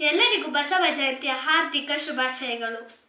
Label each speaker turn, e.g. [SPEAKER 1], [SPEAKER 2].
[SPEAKER 1] ಎಲ್ಲರಿಗೂ ಬಸವ ಜಯಂತಿಯ ಹಾರ್ದಿಕ ಶುಭಾಶಯಗಳು.